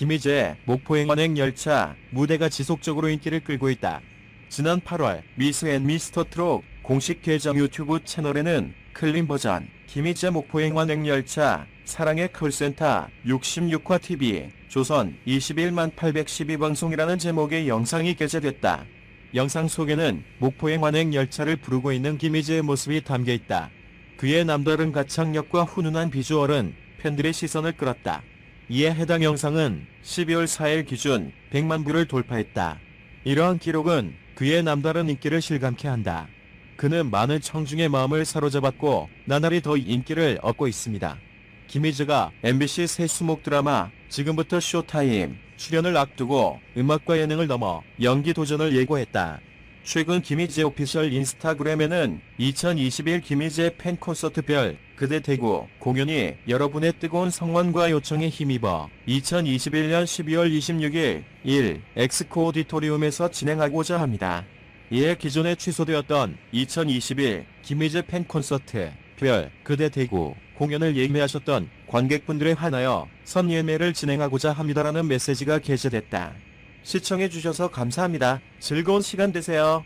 김희재 목포행완행 열차 무대가 지속적으로 인기를 끌고 있다. 지난 8월 미스 앤 미스터 트롯 공식 계정 유튜브 채널에는 클린 버전 김희재 목포행완행 열차 사랑의 콜센터 66화 TV 조선 21만 812 방송이라는 제목의 영상이 게재됐다. 영상 속에는 목포행 완행 열차를 부르고 있는 김희재의 모습이 담겨 있다. 그의 남다른 가창력과 훈훈한 비주얼은 팬들의 시선을 끌었다. 이에 해당 영상은 12월 4일 기준 100만 뷰를 돌파했다. 이러한 기록은 그의 남다른 인기를 실감케 한다. 그는 많은 청중의 마음을 사로잡았고 나날이 더 인기를 얻고 있습니다. 김희재가 MBC 새 수목 드라마 지금부터 쇼타임 출연을 앞두고 음악과 예능을 넘어 연기 도전을 예고했다. 최근 김희재 오피셜 인스타그램에는 2021 김희재 팬 콘서트별 그대 대구 공연이 여러분의 뜨거운 성원과 요청에 힘입어 2021년 12월 26일 1 엑스코 오디토리움에서 진행하고자 합니다. 이에 기존에 취소되었던 2021 김희재 팬 콘서트 별 그대 대구 공연을 예매하셨던 관객분들에 한하여 선예매를 진행하고자 합니다라는 메시지가 게재됐다. 시청해주셔서 감사합니다. 즐거운 시간 되세요.